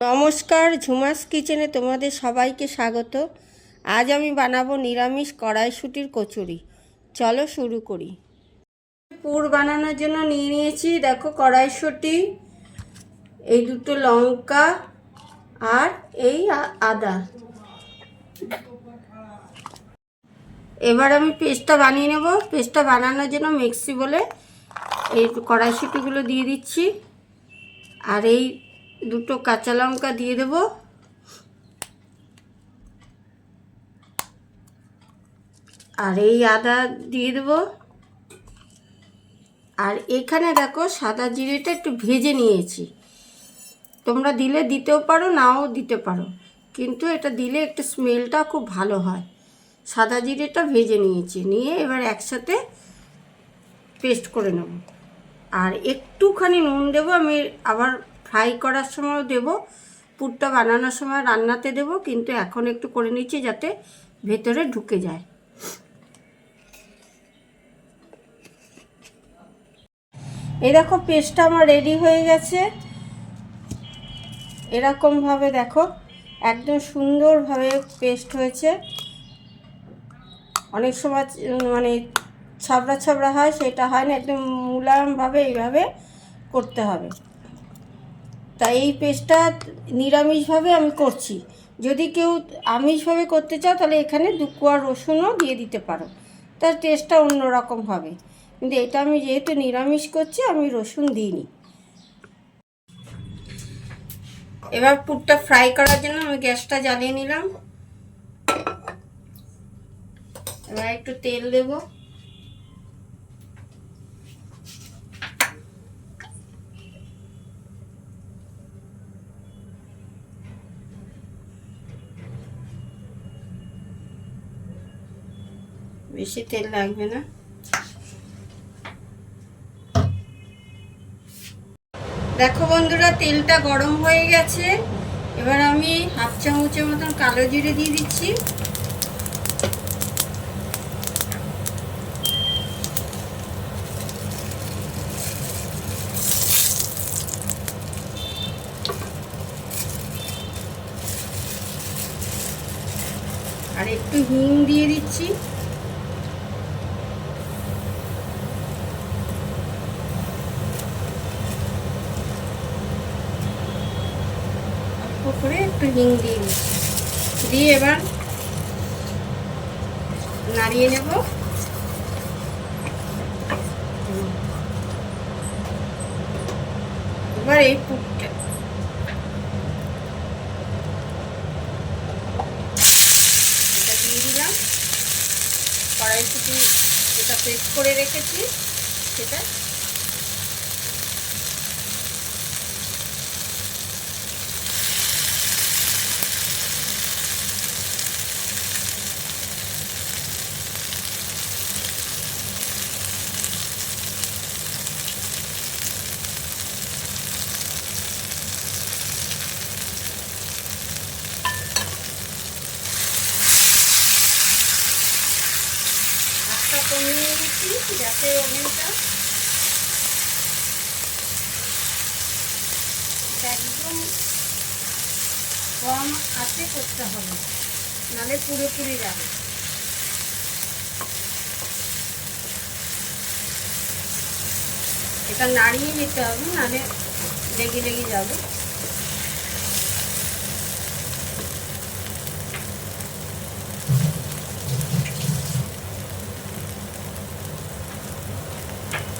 নমস্কার, ঝুমাস কিচেনে তোমাদের সবাইকে স্বাগত। আজ আমি বানাবো নিরামিষ কড়াইশুটির কচুরি। চলো শুরু করি। পুর বানানোর জন্য নিয়ে নিয়েছি, দেখো কড়াইশুটি, এই দুটো লঙ্কা আর এই আদা। এবার আমি পেস্টটা বানিয়ে নেব। পেস্টটা বানানোর জন্য মিক্সি বলে এই কড়াইশুটিগুলো দিয়ে দিচ্ছি। আর এই দুটো কাঁচা লঙ্কা দিয়ে দেব। আর এই আদা দিয়ে দেব। আর এখানে দেখো সাদা জিরেটা একটু ভেজে নিয়েছি। তোমরা দিলে দিতেও পারো, নাও দিতে পারো। কিন্তু এটা দিলে একটু স্মেলটা খুব ভালো হয়। সাদা জিরেটা ভেজে নিয়েছি, নিয়ে এবার একসাথে পেস্ট করে নেব। আর একটুখানি নুন দেবো, আমি আবার ফ্রাই করার সময়ও দেবো, পুরটা বানানোর সময় রান্নাতে দেবো, কিন্তু এখন একটু করে নিচ্ছি যাতে ভেতরে ঢুকে যায়। এই দেখো, পেস্টটা আমার রেডি হয়ে গেছে। এরকমভাবে দেখো, একদম সুন্দরভাবে পেস্ট হয়েছে। অনেক সময় মানে ছাবড়া ছাবড়া হয়, সেটা হয় না, একদম মুলায়মভাবে এইভাবে করতে হবে। তাই এই পেস্টটা নিরামিষভাবে আমি করছি। যদি কেউ আমিষভাবে করতে চাও, তাহলে এখানে দু কোয়া রসুনও দিয়ে দিতে পারো। তার টেস্টটা অন্যরকম হবে। কিন্তু এটা আমি যেহেতু নিরামিষ করছি, আমি রসুন দিইনি। এবার পুরটা ফ্রাই করার জন্য আমি গ্যাসটা জ্বালিয়ে নিলাম। এবার একটু তেল দেবো। বেশি তেল লাগবে না। দেখো বন্ধুরা, তেলটা গরম হয়ে গেছে। এবার আমি হাফ চামচের মতন কালো জিরে দিয়ে দিচ্ছি। আর একটু হিং দিয়ে দিচ্ছি অল্প করে একটু হিং দিয়ে দিচ্ছি দিয়ে এবার নাড়িয়ে নেব। এবার এই পুরটা। এটা দিয়ে দিলাম। কড়াইশুটি যেটা পেস্ট করে রেখেছি, সেটা যাতে ওভেনটা একদম কম আঁচে করতে হবে নাহলে পুরোপুরি যাবে এটা নাড়িয়ে নিতে হবে নাহলে লেগে লেগে যাবে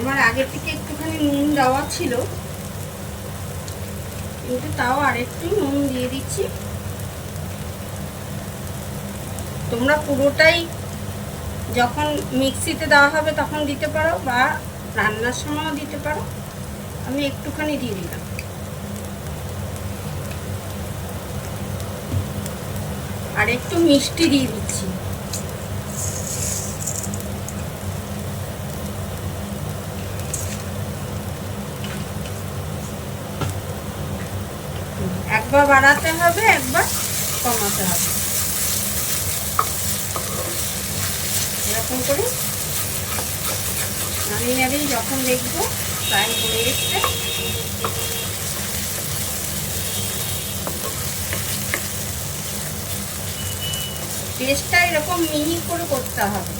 আমার আগে থেকে একটুখানি নুন দেওয়া ছিল। কিন্তু তাও আরেকটু নুন দিয়ে দিচ্ছি। তোমরা পুরোটাই যখন মিক্সিতে দেওয়া হবে তখন দিতে পারো বা রান্নার সময়ও দিতে পারো। আমি একটুখানি দিয়ে দিলাম। আর একটু মিষ্টি দিয়ে দিচ্ছি। একবার বাড়াতে হবে, একবার কমাতে হবে। এরকম করে নাড়িয়ে নাড়িয়ে যখন দেখব ফ্রাই হয়ে এসছে। পেস্টটা এরকম মিহি করে করতে হবে।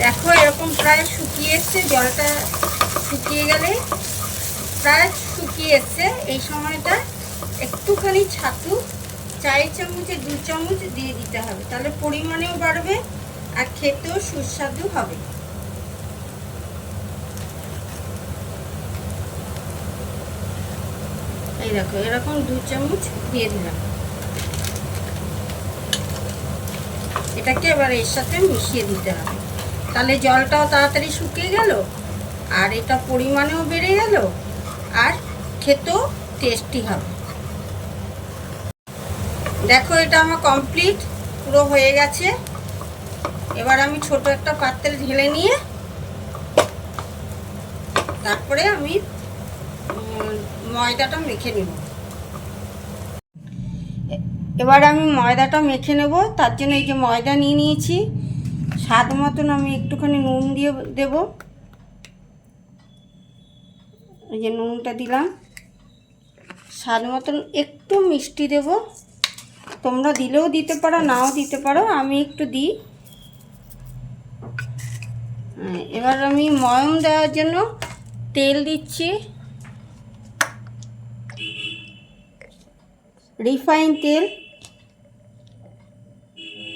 দেখো, এরকম প্রায় শুকিয়ে এসছে, জলটা শুকিয়ে গেলে প্রায় শুকিয়ে এসছে এই সময়টা একটুখানি ছাতু, চার চামচে, দু চামচ দিয়ে দিতে হবে। তাহলে পরিমাণেও বাড়বে আর খেতেও সুস্বাদু হবে। এই দেখো, এরকম দু চামচ দিয়ে দিলাম। এটাকে এবার এর সাথে মিশিয়ে দিতে হবে। তাহলে জলটাও তাড়াতাড়ি শুকিয়ে গেল আর এটা পরিমাণেও বেড়ে গেল, আর খেতেও টেস্টি হবে। দেখো এটা আমার কমপ্লিট পুরো হয়ে গেছে। এবার আমি ছোট একটা পাত্রে ঢেলে নিয়ে, তারপরে আমি ময়দাটা মেখে নেব। এবার আমি ময়দাটা মেখে নেব, তার জন্য এই যে ময়দা নিয়ে নিয়েছি, স্বাদ মতন আমি একটুখানি নুন দিয়ে দেব। এই যে নুনটা দিলাম। স্বাদ মতন একটু মিষ্টি দেব। তোমরা দিলেও দিতে পারো নাও দিতে পারো আমি একটু দিই। হ্যাঁ, এবার আমি ময়ম দেওয়ার জন্য তেল দিচ্ছি। রিফাইন তেল।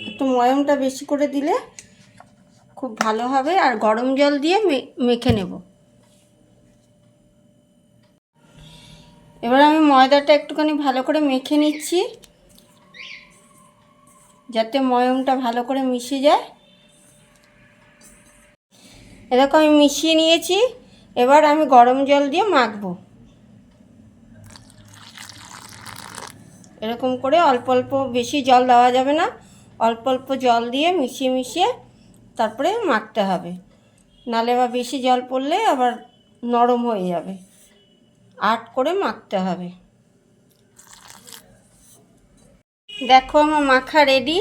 একটু ময়মটা বেশি করে দিলে খুব ভালো হবে আর গরম জল দিয়ে মেখে নেব। এবার আমি ময়দাটা একটুখানি ভালো করে মেখে নিচ্ছি, যাতে ময়মটা ভালো করে মিশে যায়। এরকম আমি মিশিয়ে নিয়েছি, এবার আমি গরম জল দিয়ে মাখবো। এরকম করে অল্প অল্প, বেশি জল দেওয়া যাবে না, অল্প অল্প জল দিয়ে মিশিয়ে মিশিয়ে তারপরে মাখতে হবে। নালে বা বেশি জল পড়লে আবার নরম হয়ে যাবে। আট করে মাখতে হবে। দেখো আমার মাখা রেডি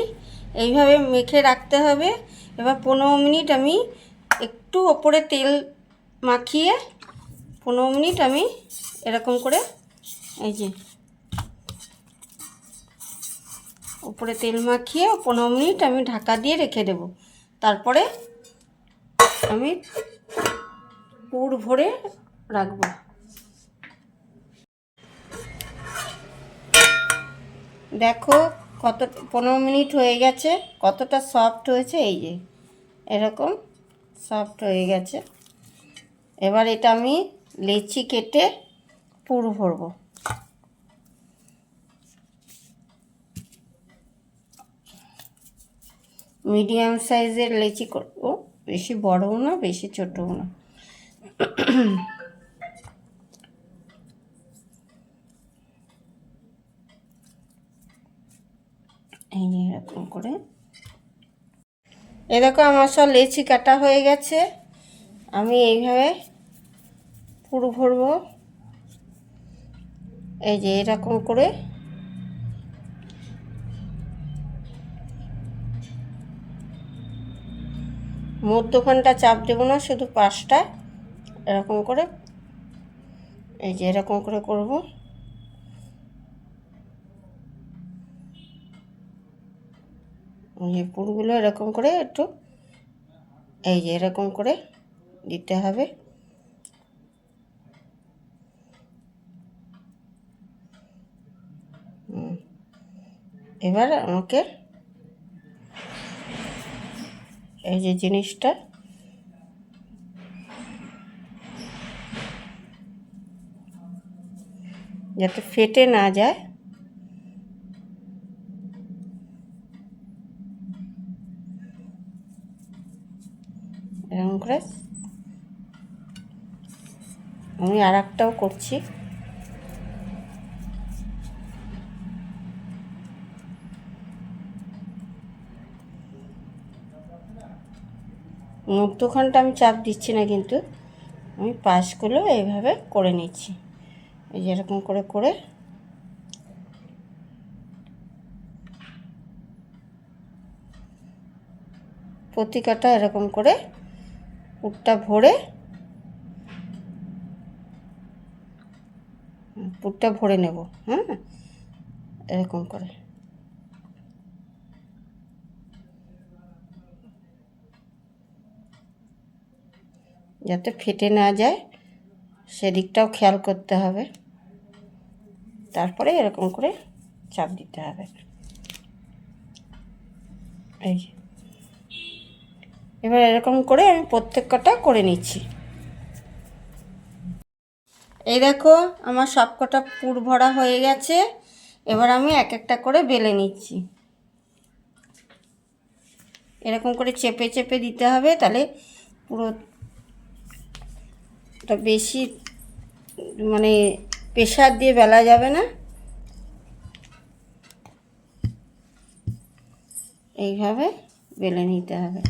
এইভাবে মেখে রাখতে হবে। এবার পনেরো মিনিট আমি একটু ওপরে তেল মাখিয়ে পনেরো মিনিট আমি এরকম করে এই যে উপরে তেল মাখিয়ে পনেরো মিনিট আমি ঢাকা দিয়ে রেখে দেব। তারপরে আমি পুর ভরে রাখব। দেখো কত, পনেরো মিনিট হয়ে গেছে, কতটা সফট হয়েছে, এই যে, এরকম সফট হয়ে গেছে। এবার এটা আমি লেচি কেটে পুর ভরবো। মিডিয়াম সাইজের লেচি করব, বেশি বড়ও না, বেশি ছোটও না এই যে এরকম করে। এ দেখো আমার সব লেচি কাটা হয়ে গেছে। আমি এইভাবে পুরো ভরবো। এই যে এরকম করে। মধ্যখানটা চাপ দেবো না, শুধু পাশটা এরকম করে। এই যে এরকম করে করব। এই পুরগুলো এরকম করে একটু, এই যে এরকম করে দিতে হবে। এবার আমাকে এই যে জিনিসটা, যাতে ফেটে না যায় এরকম করে। আমি আর একটাও করছি। মধ্যখানটা আমি চাপ দিচ্ছি না কিন্তু, আমি পাশগুলো এইভাবে করে নিচ্ছি। এই যে এরকম করে করে। প্রতিকাটা এরকম করে পুরটা ভরে পুরটা ভরে নেব হ্যাঁ এরকম করে। যাতে ফেটে না যায়, সেদিকটাও খেয়াল করতে হবে। তারপরে এরকম করে চাপ দিতে হবে। এই। এবার এরকম করে আমি প্রত্যেক কটা করে নিচ্ছি। এই দেখো, আমার সব কটা পুর ভরা হয়ে গেছে। এবার আমি এক একটা করে বেলে নিচ্ছি। এরকম করে চেপে চেপে দিতে হবে, তাহলে পুরো বেশি মানে প্রেশার দিয়ে বেলা যাবে না। এইভাবে বেলে নিতে হবে।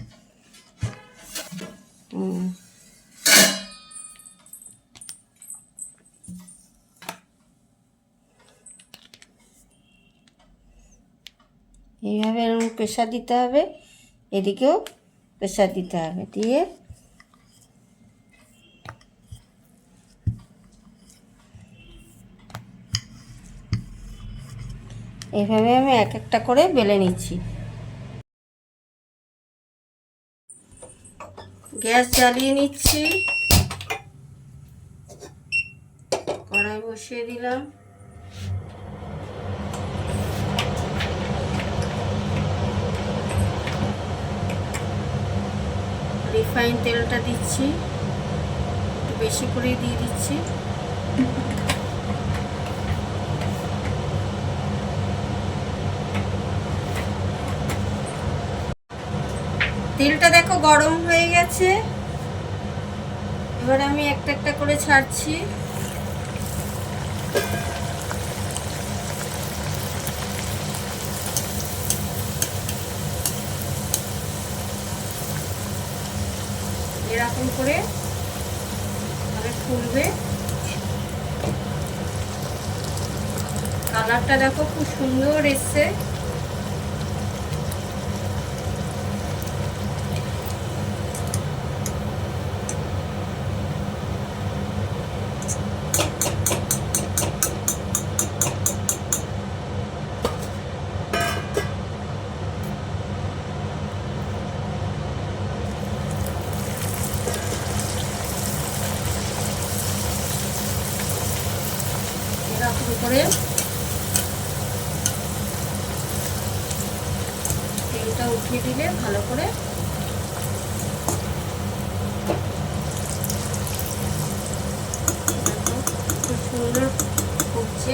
এইভাবে এরকম প্রেশার দিতে হবে, এদিকেও প্রেশার দিতে হবে, দিয়ে এইভাবে আমি এক একটা করে বেলে নিচ্ছি। গ্যাস জ্বালিয়ে নিচ্ছি। কড়াই বসিয়ে দিলাম। রিফাইন তেলটা দিচ্ছি। একটু বেশি করে দিয়ে দিচ্ছি। তেলটা দেখো গরম হয়ে গেছে। এবার আমি একটা একটা করে ছাড়ছি। এরকম করে ভাবে ফুলবে। কালারটা দেখো খুব সুন্দর এসছে। করে তেলটা উঠিয়ে দিলে ভালো করে। খুব সুন্দর ফুটছে।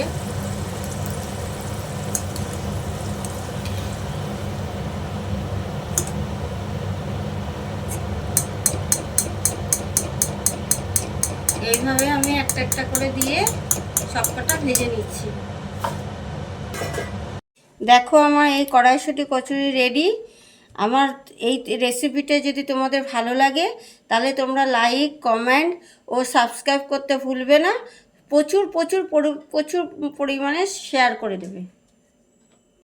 এইভাবে আমি একটা একটা করে দিয়ে সবকটা ভেজে নিচ্ছি। দেখো আমার এই কড়াইশুটি কচুরি রেডি আমার এই রেসিপিটা যদি তোমাদের ভালো লাগে, তাহলে তোমরা লাইক কমেন্ট ও সাবস্ক্রাইব করতে ভুলবে না। প্রচুর প্রচুর পরি- প্রচুর পরিমাণে শেয়ার করে দেবে।